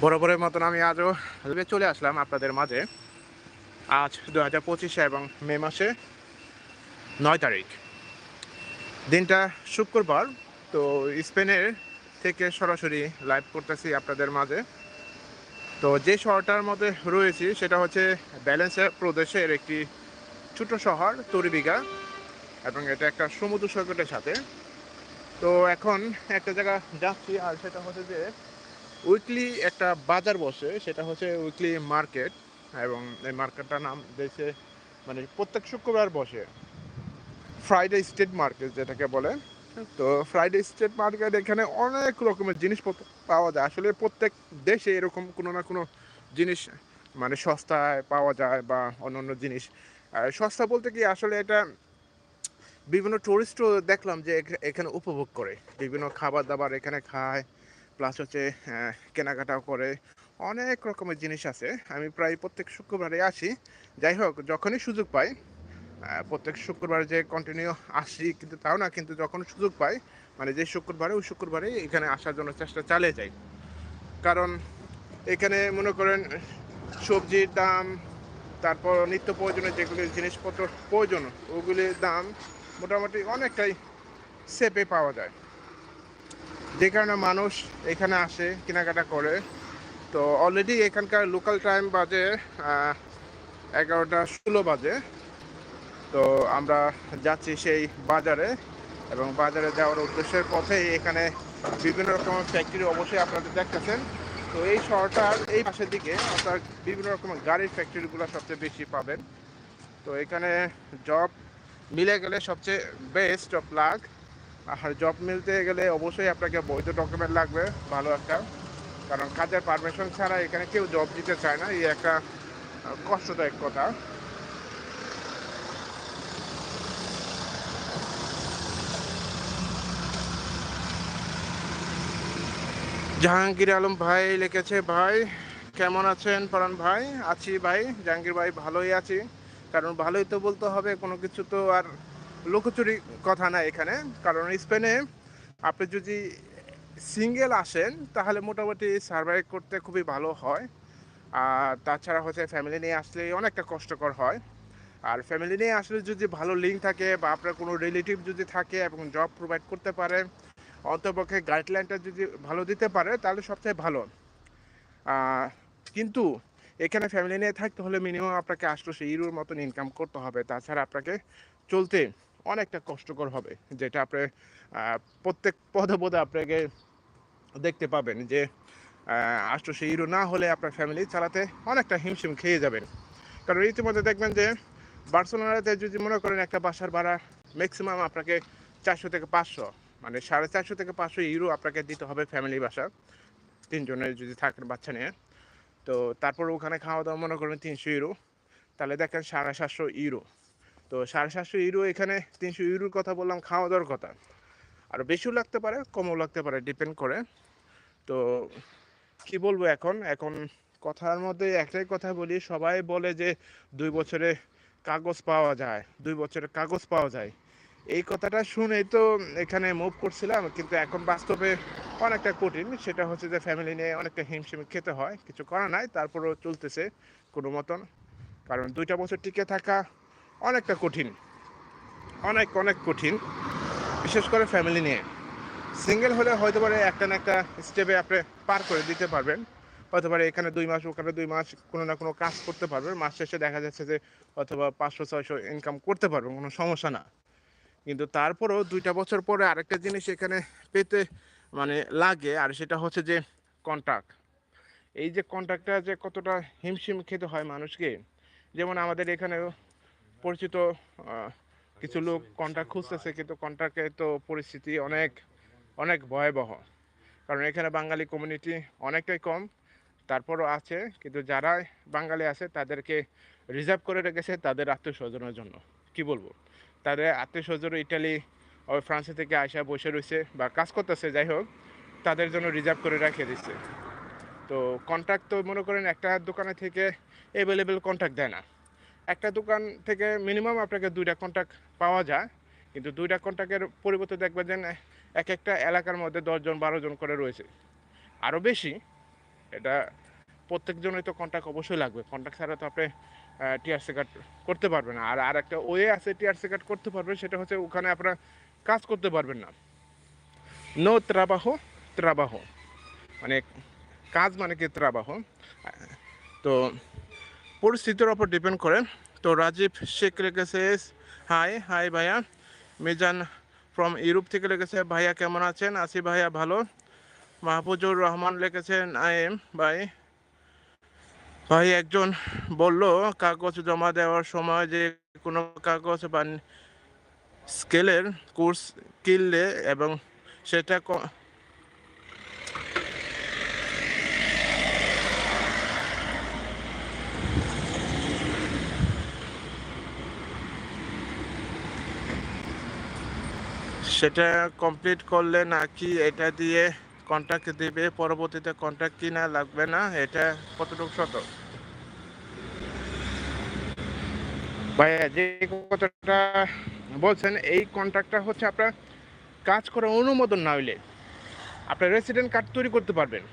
বরাবরের মতন আমি আজও চলে আসলাম আপনাদের মাঝে। আজ দু হাজার পঁচিশে এবং মে মাসে নয় তারিখ। দিনটা শুক্রবার, তো স্পেনের থেকে সরাসরি লাইভ করতেছি আপনাদের মাঝে। তো যে শহরটার মধ্যে রয়েছি সেটা হচ্ছে ব্যালেন্সিয়া প্রদেশের একটি ছোট শহর তরিবিঘা এবং এটা একটা সমুদ্র সৈকতের সাথে। তো এখন একটা জায়গা যাচ্ছি, আর সেটা হচ্ছে যে উইকলি একটা বাজার বসে, সেটা হচ্ছে উইকলি মার্কেট এবং এই মার্কেটটার নাম দেশে মানে প্রত্যেক শুক্রবার বসে। ফ্রাইডে স্ট্রিট মার্কেট যেটাকে বলে। তো ফ্রাইডে স্ট্রিট মার্কেট এখানে অনেক রকমের জিনিসপত্র পাওয়া যায়। আসলে প্রত্যেক দেশে এরকম কোনো না কোনো জিনিস মানে সস্তায় পাওয়া যায় বা অন্য অন্য জিনিস সস্তা বলতে কি, আসলে এটা বিভিন্ন টুরিস্টও দেখলাম যে এখ- এখানে উপভোগ করে। বিভিন্ন খাবার দাবার এখানে খায় প্লাস হচ্ছে কেনাকাটাও করে। অনেক রকমের জিনিস আছে। আমি প্রায় প্রত্যেক শুক্রবারে আসি। যাই হোক, যখনই সুযোগ পাই প্রত্যেক শুক্রবার যে কন্টিনিউ আসি, কিন্তু তাও না, কিন্তু যখন সুযোগ পাই মানে যে শুক্রবারে, ওই শুক্রবারে এখানে আসার জন্য চেষ্টা চালিয়ে যাই। কারণ এখানে মনে করেন, সবজির দাম, তারপর নিত্য প্রয়োজনীয় যেগুলি জিনিসপত্র প্রয়োজন, ওগুলির দাম মোটামুটি অনেকটাই সেপে পাওয়া যায়। যে কারণে মানুষ এখানে আসে, কেনাকাটা করে। তো অলরেডি এখানকার লোকাল টাইম বাজে এগারোটা ষোলো বাজে। তো আমরা যাচ্ছি সেই বাজারে এবং বাজারে যাওয়ার উদ্দেশ্যের পথে এখানে বিভিন্ন রকমের ফ্যাক্টরি অবশ্যই আপনাদের দেখতেছেন। তো এই শহরটার এই পাশের দিকে আপনার বিভিন্ন রকমের গাড়ির ফ্যাক্টরিগুলো সবচেয়ে বেশি পাবেন। তো এখানে জব মিলে গেলে সবচেয়ে বেস্ট অফ লাক আর জব মিলতে গেলে অবশ্যই আপনাকে বৈধ ডকুমেন্ট লাগবে, ভালো একটা। কারণ কাজের পারমিশন ছাড়া এখানে কেউ জব দিতে চায় না, এই একটা কষ্টদায়ক কথা। জাহাঙ্গীর আলম ভাই লিখেছে, ভাই, কেমন আছেন ফরান ভাই? আছি ভাই, জাহাঙ্গীর ভাই, ভালোই আছি। কারণ ভালোই তো বলতে হবে, কোনো কিছু তো আর লুকোচুরি কথা না এখানে। কারণ স্পেনে আপনি যদি সিঙ্গেল আসেন, তাহলে মোটামুটি সার্ভাইভ করতে খুবই ভালো হয়। আর তাছাড়া হচ্ছে ফ্যামিলি নিয়ে আসলে অনেকটা কষ্টকর হয়। আর ফ্যামিলি নিয়ে আসলে যদি ভালো লিঙ্ক থাকে বা আপনার কোনো রিলেটিভ যদি থাকে এবং জব প্রোভাইড করতে পারে, অন্তপক্ষে গাইডলাইনটা যদি ভালো দিতে পারে, তাহলে সবচেয়ে ভালো। কিন্তু এখানে ফ্যামিলি নিয়ে থাকতে হলে মিনিমাম আপনাকে আটশোশো ইউরোর মতন ইনকাম করতে হবে। তাছাড়া আপনাকে চলতে অনেকটা কষ্টকর হবে, যেটা আপনি প্রত্যেক পদে পদে আপনাকে দেখতে পাবেন যে আটশোশো ইউরো না হলে আপনার ফ্যামিলি চালাতে অনেকটা হিমশিম খেয়ে যাবেন। কারণ ইতিমধ্যে দেখবেন যে, বার্সেলোনাতে যদি মনে করেন একটা বাসার ভাড়া ম্যাক্সিমাম আপনাকে চারশো থেকে পাঁচশো মানে সাড়ে চারশো থেকে পাঁচশো ইউরো আপনাকে দিতে হবে ফ্যামিলি বাসা। তিনজনের যদি থাকেন বাচ্চা নিয়ে। তো তারপর ওখানে খাওয়া দাওয়া মনে করেন তিনশো ইউরো। তাহলে দেখেন সাড়ে সাতশো ইউরো। তো সাড়ে সাতশো ইউরো এখানে তিনশো ইউরোর কথা বললাম খাওয়া দাওয়ার কথা। আর বেশিও লাগতে পারে, কমও লাগতে পারে ডিপেন্ড করে। তো কি বলব এখন? এখন কথার মধ্যে একটাই কথা বলি, সবাই বলে যে দুই বছরে কাগজ পাওয়া যায়, দুই বছরে কাগজ পাওয়া যায়। এই কথাটা শুনেই তো এখানে মুভ করছিলাম, কিন্তু এখন বাস্তবে অনেকটা কঠিন। সেটা হচ্ছে যে ফ্যামিলি নিয়ে অনেকটা হিমশিম খেতে হয়। কিছু করা নাই, তারপরেও চলতেছে কোনো মতন। কারণ দুইটা বছর টিকে থাকা অনেকটা কঠিন। অনেক অনেক কঠিন। বিশেষ করে ফ্যামিলি নিয়ে। সিঙ্গেল হলে হয়তো পারে একটা না একটা স্টেপে আপনি পার করে দিতে পারবেন। হতে পারে এখানে দুই মাস, ওখানে দুই মাস কোনো না কোনো কাজ করতে পারবেন। মাস শেষে দেখা যাচ্ছে যে অথবা পাঁচশো, ছয়শো ইনকাম করতে পারবেন, কোনো সমস্যা না। কিন্তু তারপরেও দুইটা বছর পরে আরেকটা জিনিস এখানে পেতে মানে লাগে, আর সেটা হচ্ছে যে কন্ট্রাক্ট এই যে কন্ট্রাক্টটা যে কতটা হিমশিম খেতে হয় মানুষকে, যেমন আমাদের এখানে পরিচিত কিছু লোক কন্ট্রাক্ট খুঁজতেছে, কিন্তু কন্ট্রাক্টের তো পরিস্থিতি অনেক অনেক ভয়াবহ। কারণ এখানে বাঙালি কমিউনিটি অনেকটাই কম, তারপরও আছে, কিন্তু যারা বাঙালি আছে, তাদেরকে রিজার্ভ করে রেখেছে তাদের আত্মীয় স্বজনের জন্য। কি বলব? তাদের আত্মীয় স্বজন ইটালি ও ফ্রান্সে থেকে আসা বসে রয়েছে বা কাজ করতেছে, যাই হোক, তাদের জন্য রিজার্ভ করে রেখে দিচ্ছে। তো কন্ট্রাক্ট তো মনে করেন একটা দোকানে থেকে অ্যাভেলেবেল কন্ট্রাক্ট দেয় না। একটা দোকান থেকে মিনিমাম আপনাকে দুইটা কন্ট্রাক্ট পাওয়া যায়, কিন্তু দুইটা কন্ট্রাক্টের পরিবর্তে দেখবেন যে, এক একটা এলাকার মধ্যে দশজন বারো জন করে রয়েছে। আরও বেশি, এটা প্রত্যেকজনের তো কন্ট্যাক্ট অবশ্যই লাগবে। কন্ট্যাক্ট ছাড়া তো আপনি টিআরসি কার্ড করতে পারবেন আর আর একটা ওয়ে আছে টিআরসি কার্ড করতে পারবেন, সেটা হচ্ছে ওখানে আপনারা কাজ করতে পারবেন না। নো ত্রাবাহ ত্রাবাহ মানে কাজ মানে কি ত্রাবাহ তো পরিস্থিতির ওপর ডিপেন্ড করে। তো রাজীব শেখ রেখেছে হাই হাই ভাইয়া। মিজান ফ্রম ইউরোপ থেকে লিখেছে, ভাইয়া কেমন আছেন? আছি ভাইয়া ভালো। মাহফুজুর রহমান লিখেছেন আই এম ভাই। ভাই একজন বলল, কাগজ জমা দেওয়ার সময় যে কোনো কাগজ বা স্কেলের কোর্স কিনলে এবং সেটা সেটা কমপ্লিট করলে নাকি এটা দিয়ে কন্ট্যাক্ট দিবে? পরবর্তীতে কন্ট্যাক্ট কিনা লাগবে না? এটা কতটুকু শত ভাইয়া, যে কথাটা বলছেন, এই কন্ট্রাক্টটা হচ্ছে আপনার কাজ করার অনুমোদন না হইলে আপনার রেসিডেন্ট কার্ড তৈরি করতে পারবেন।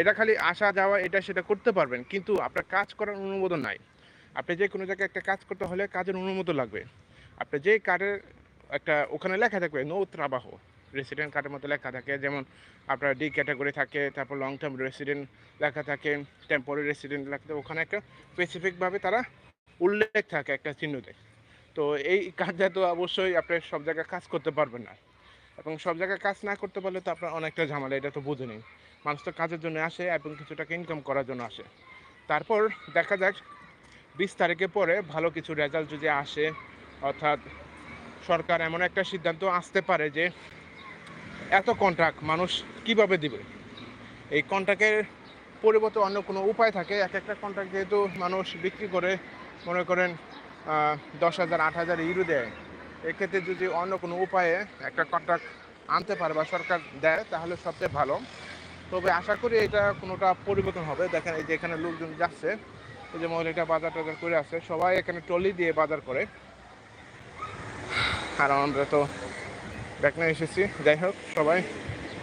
এটা খালি আসা, যাওয়া, এটা সেটা করতে পারবেন, কিন্তু আপনার কাজ করার অনুমোদন নাই। আপনি যে কোনো জায়গায় একটা কাজ করতে হলে কাজের অনুমোদন লাগবে। আপনি যে কার্ডের একটা ওখানে লেখা থাকবে নো ত্রাবাহ রেসিডেন্ট কার্ডের মতো লেখা থাকে, যেমন আপনার ডি ক্যাটাগরি থাকে, তারপর লং টার্ম রেসিডেন্ট লেখা থাকে টেম্পোরারি রেসিডেন্ট লেখা থাকে, ওখানে একটা স্পেসিফিকভাবে তারা উল্লেখ থাকে একটা চিহ্নতে। তো এই কাজটা তো অবশ্যই আপনি সব জায়গায় কাজ করতে পারবেন না। এবং সব জায়গায় কাজ না করতে পারলে তো আপনার অনেকটা ঝামেলা, এটা তো বুঝে নেই মানুষ তো কাজের জন্য আসে এবং কিছু টাকা ইনকাম করার জন্য আসে। তারপর দেখা যাক, বিশ তারিখের পরে ভালো কিছু রেজাল্ট যদি আসে, অর্থাৎ সরকার এমন একটা সিদ্ধান্ত আসতে পারে যে এত কন্ট্রাক্ট মানুষ কীভাবে দিবে? এই কন্ট্রাক্টের পরিবর্তে অন্য কোনো উপায় থাকে? এক একটা কন্ট্রাক্ট যেহেতু মানুষ বিক্রি করে, মনে করেন দশ হাজার, আট হাজার ইউরো দেয়। এক্ষেত্রে যদি অন্য কোনো উপায়ে একটা কন্ট্রাক্ট আনতে পারে বা সরকার দেয়, তাহলে সবচেয়ে ভালো। তবে আশা করি এটা কোনোটা পরিবর্তন হবে। দেখেন এই যে এখানে লোকজন যাচ্ছে, এই যে মহিলাটা বাজার টাজার করে আছে, সবাই এখানে টলি দিয়ে বাজার করে। আর আমরা তো ব্যাক নিয়ে এসেছি। যাই হোক, সবাই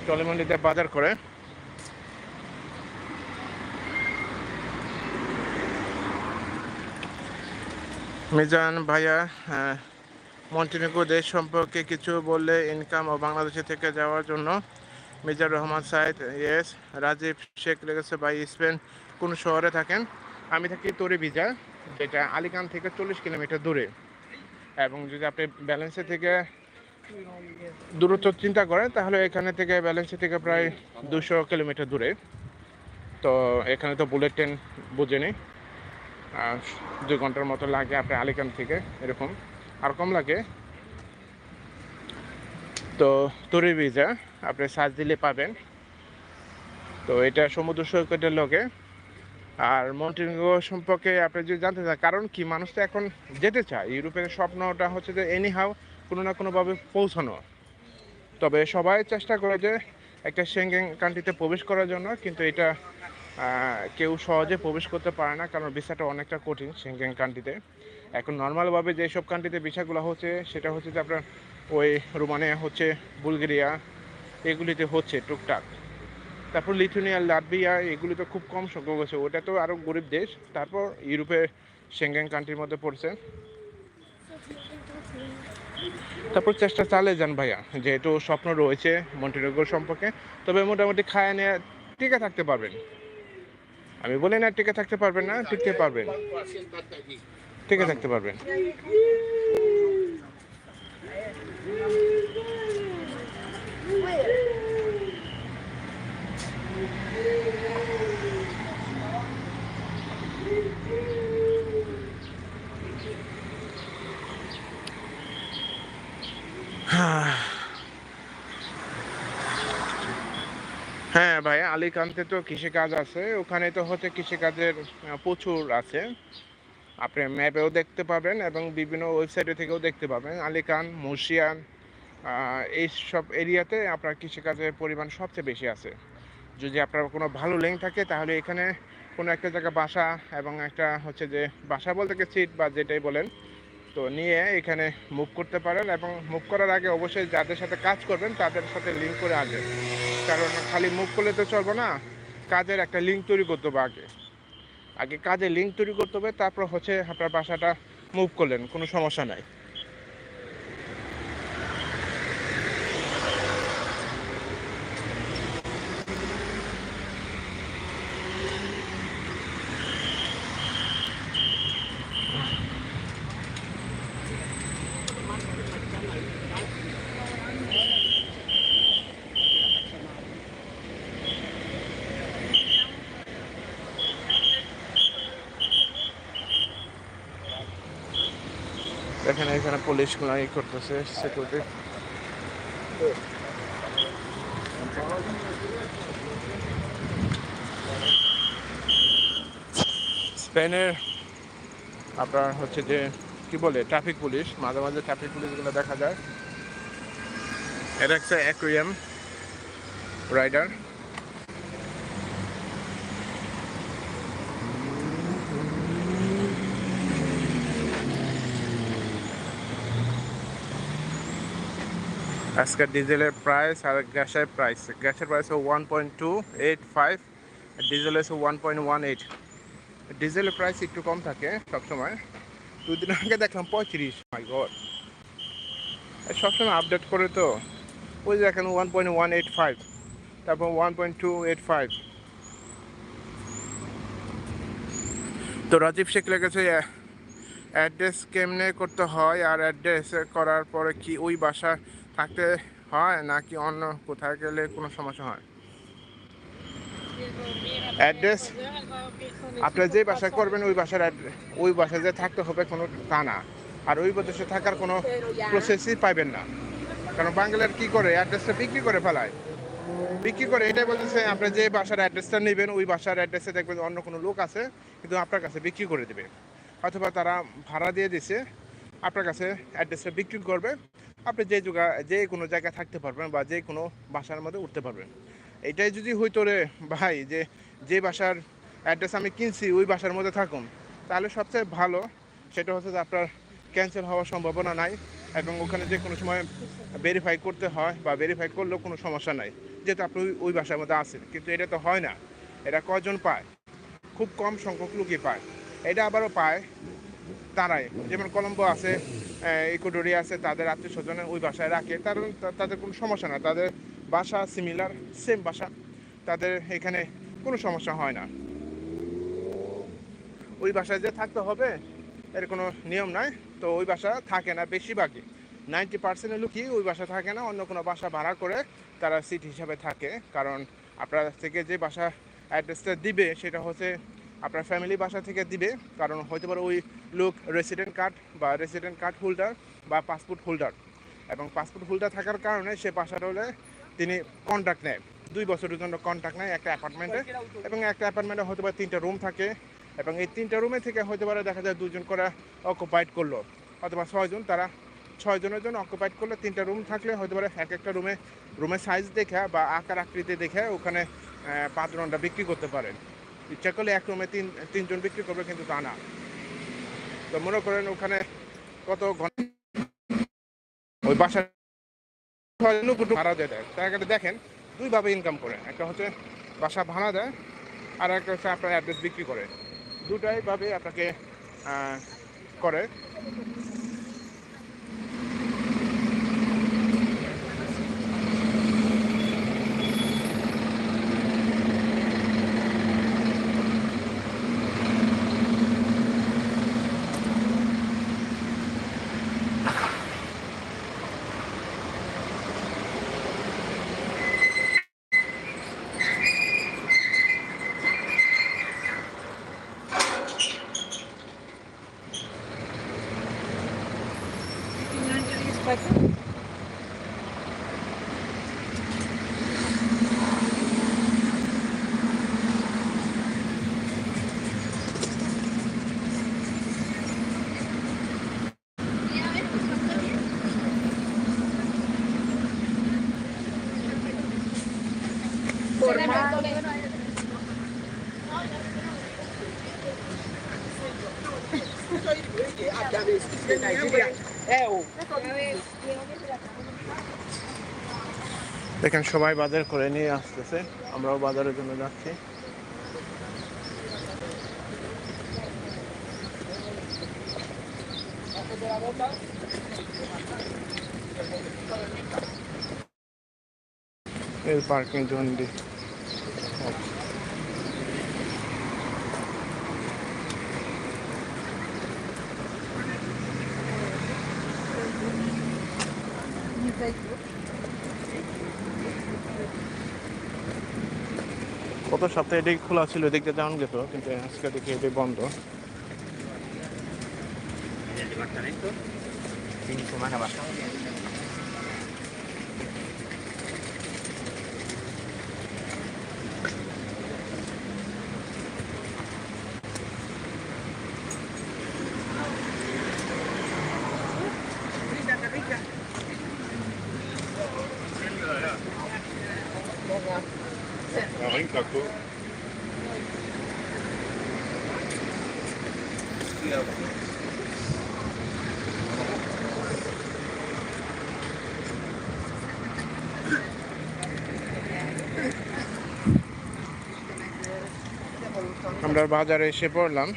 টলিমন্ডিতে বাজার করে। মিজান ভাইয়া মন্টিনেগো দেশ সম্পর্কে কিছু বললে ইনকাম ও বাংলাদেশে থেকে যাওয়ার জন্য মিজার রহমান সাইদ ইয়েস রাজীব শেখ লেগেছে ভাই স্পেন, কোন শহরে থাকেন? আমি থাকি তরি ভিজা যেটা আলিকান থেকে চল্লিশ কিলোমিটার দূরে। এবং যদি আপনি ব্যালেন্সে থেকে দূরত্ব চিন্তা করেন, তাহলে এখানে থেকে ব্যালেন্সে থেকে প্রায় দুশো কিলোমিটার দূরে। তো এখানে তো বুলেট ট্রেন বুঝে নিই দুই ঘণ্টার মতো লাগে আপনি আলিকান থেকে, এরকম। আর কম লাগে। তো তরি ভিজা আপনি সার্চ দিলে পাবেন। তো এটা সমুদ্র সৈকতের লগে। আর মন্টিনিগো সম্পর্কে আপনি যদি জানতে চান, কারণ কি, মানুষ তো এখন যেতে চায়। ইউরোপের স্বপ্নটা হচ্ছে যে এনি হাউ কোনো না কোনোভাবে পৌঁছানো। তবে সবাই চেষ্টা করে যে একটা সেঙ্গেন কান্ট্রিতে প্রবেশ করার জন্য, কিন্তু এটা কেউ সহজে প্রবেশ করতে পারে না, কারণ ভিসাটা অনেকটা কঠিন সেঙ্গেন কান্ট্রিতে এখন নর্মালভাবে যেসব কান্ট্রিতে ভিসাগুলো হচ্ছে, সেটা হচ্ছে যে আপনার ওই রোমানিয়া হচ্ছে বুলগেরিয়া, এগুলিতে হচ্ছে টুকটাক। তারপর লিথুনিয়া, লাটভিয়া এগুলি তো খুব কম সংখ্যক আছে ওটা তো আরও গরিব দেশ। তারপর ইউরোপের সেঙ্গেন কান্ট্রির মধ্যে পড়ছে। তারপর চেষ্টা চালিয়ে যান ভাইয়া। যেহেতু স্বপ্ন রয়েছে মন্টিনেগর সম্পর্কে, তবে মোটামুটি খায় নিয়ে টিকে থাকতে পারবেন। আমি বলি না টিকে থাকতে পারবেন না টিকতে পারবেন। টিকে থাকতে পারবেন। হ্যাঁ ভাই, আলিকান্তে তো কৃষিকাজ আছে। ওখানে তো হচ্ছে কৃষিকাজের প্রচুর আছে। আপনি ম্যাপেও দেখতে পাবেন এবং বিভিন্ন ওয়েবসাইটে থেকেও দেখতে পাবেন। আলিকান, মুর্শিয়ান এই সব এরিয়াতে আপনার কৃষিকাজের পরিমাণ সবচেয়ে বেশি আছে। যদি আপনার কোনো ভালো লিঙ্ক থাকে, তাহলে এখানে কোনো একটা জায়গা বাসা এবং একটা হচ্ছে যে বাসা বলতে সিট বা যেটাই বলেন তো নিয়ে এখানে মুভ করতে পারেন এবং মুভ করার আগে অবশ্যই যাদের সাথে কাজ করবেন, তাদের সাথে লিঙ্ক করে আসবেন কারণ খালি মুভ করলে তো চলবে না, কাজের একটা লিঙ্ক তৈরি করতে হবে আগে। আগে কাজের লিঙ্ক তৈরি করতে হবে, তারপর হচ্ছে আপনার বাসাটা মুভ করলেন, কোনো সমস্যা নাই। দেখেন এখানে পুলিশ ই করতেছে সিকিউরিটি স্পেনের আপনার হচ্ছে যে, কি বলে ট্রাফিক পুলিশ মাঝে মাঝে ট্রাফিক পুলিশগুলো দেখা যায়। এটা একটা অ্যাকুয়াম রাইডার আজকের ডিজেলের প্রাইস আর গ্যাসের প্রাইস গ্যাসের price one point two eight five diesel হচ্ছে ওয়ান পয়েন্ট ওয়ান এইট ডিজেলের প্রাইস একটু কম থাকে সবসময়। দুদিন আগে দেখলাম পঁয়ত্রিশ। মাই গড সবসময় আপডেট করে তো। ওই দেখেন one point one eight five তারপর one point two eight five তো রাজীব শেখ লেগেছে অ্যাড্রেস কেমনে করতে হয় আর অ্যাড্রেস করার পরে কি ওই বাসা থাকতে হয় নাকি অন্য কোথায় গেলে কোনো সমস্যা হয়? অ্যাড্রেস? আপনি যে বাসায় করবেন, ওই বাসার ওই বাসায় যে থাকতে হবে কোনো তা না। আর ওই প্রদেশে থাকার কোনো প্রসেসই পাইবেন না। কারণ বাংলার কি করে, অ্যাড্রেসটা বিক্রি করে ফেলায়। বিক্রি করে এটাই বলতেছে, আপনি যে বাসার অ্যাড্রেসটা নেবেন, ওই বাসার অ্যাড্রেসে দেখবেন অন্য কোনো লোক আছে, কিন্তু আপনার কাছে বিক্রি করে দেবে। অথবা তারা ভাড়া দিয়ে দিছে। আপনার কাছে অ্যাড্রেসটা বিক্রি করবে। আপনি যে জায়গা, যে কোনো জায়গায় থাকতে পারবেন বা যে কোনো বাসার মধ্যে উঠতে পারবেন। এটাই যদি হইতো রে ভাই, যে যে বাসার অ্যাড্রেস আমি কিনছি, ওই বাসার মধ্যে থাকুন, তাহলে সবচেয়ে ভালো সেটা হচ্ছে যে আপনার ক্যান্সেল হওয়ার সম্ভাবনা নাই এবং ওখানে যে কোনো সময় ভেরিফাই করতে হয় বা ভেরিফাই করলেও কোনো সমস্যা নাই, যেহেতু আপনি ওই- ওই বাসার মধ্যে আছেন। কিন্তু এটা তো হয় না। এটা কজন পায়? খুব কম সংখ্যক লোকই পায়। এটা আবারও পায় তারাই। যেমন কলম্বো আছে ইকুডোরি আছে, তাদের আত্মীয় স্বজনের ওই বাসায় রাখে। তার তাদের কোনো সমস্যা না তাদের বাসা সিমিলার সেম বাসা। তাদের এখানে কোনো সমস্যা হয় না। ওই বাসায় যে থাকতে হবে, এর কোনো নিয়ম নাই। তো ওই বাসা থাকে না বেশিরভাগই। নাইনটি পার্সেন্টের লোকই ওই বাসা থাকে না। অন্য কোনো বাসা ভাড়া করে তারা সিট হিসাবে থাকে। কারণ আপনার থেকে যে বাসা অ্যাড্রেসটা দিবে, সেটা হচ্ছে আপনার ফ্যামিলি বাসা থেকে দিবে, কারণ হয়তো পারে ওই লোক রেসিডেন্ট কার্ড বা রেসিডেন্ট কার্ড হোল্ডার বা পাসপোর্ট হোল্ডার এবং পাসপোর্ট হোল্ডার থাকার কারণে সে বাসাটা হলে তিনি কন্ট্যাক্ট নেয়। দুই বছরের জন্য কন্ট্যাক্ট নেয় একটা অ্যাপার্টমেন্টে এবং একটা অ্যাপার্টমেন্টে হয়তো পারে তিনটা রুম থাকে। এবং এই তিনটা রুমে থেকে হয়তো পারে দেখা যায় দুজন করে অকুপাইড করল। অথবা ছয়জন, তারা ছয়জনের জন্য অকুপাইড করলে। তিনটা রুম থাকলে হয়তো পারে এক একটা রুমে রুমের সাইজ দেখে বা আকার আকৃতি দেখে ওখানে রনটা বিক্রি করতে পারেন। ইচ্ছা করলে এক রুমে তিন তিনজন বিক্রি করবে কিন্তু তা না। তো মনে করেন ওখানে কত ঘণ্টা ওই একটু ভাড়া দিয়ে দেয়। তার একটা দেখেন দুইভাবে ইনকাম করে। একটা হচ্ছে বাসা ভাড়া দেয় আর একটা হচ্ছে আপনার অ্যাড্রেস বিক্রি করে। দুটাই ভাবে আপনাকে আহ, forma. দেখেন সবাই বাজার করে নিয়ে আসতেছে আমরাও বাজারের জন্য যাচ্ছি পার্কিং জোন দিয়ে গত সপ্তাহে এটি খোলা ছিল দেখতে যাওয়ান যেত কিন্তু আজকে দেখি এটি বন্ধ। Quindi com'è basta? আমরা বাজারে এসে পড়লাম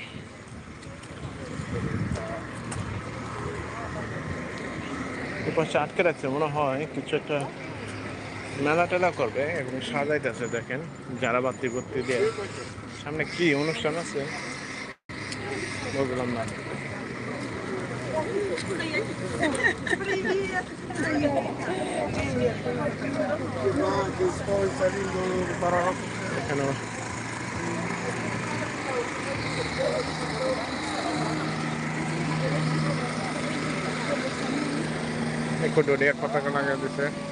এপাশে আটকে রাখছে মনে হয় কিছু একটা মেলা টেলা করবে এবং সাজাইতেছে দেখেন, যারা বাতি ভর্তি দিয়ে। সামনে কি অনুষ্ঠান আছে? বুঝলাম না। এখানে Ecuadoria পতাকা লাগা দিছে।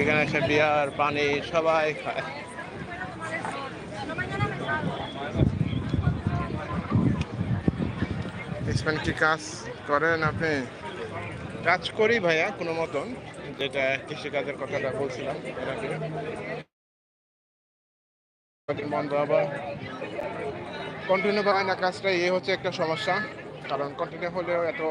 এখানে এসে বিয়ার পানি সবাই খায়। ইসমান কি কাজ করেন আপনি? কাজ করি ভাইয়া কোনো মতন। যেটা কৃষিকাজের কথাটা বলছিলাম এর আগে। বন্ধ আবার। কন্টিনিউ পায় না কাজটা এ হচ্ছে একটা সমস্যা। কারণ কন্টিনিউ হলেও এত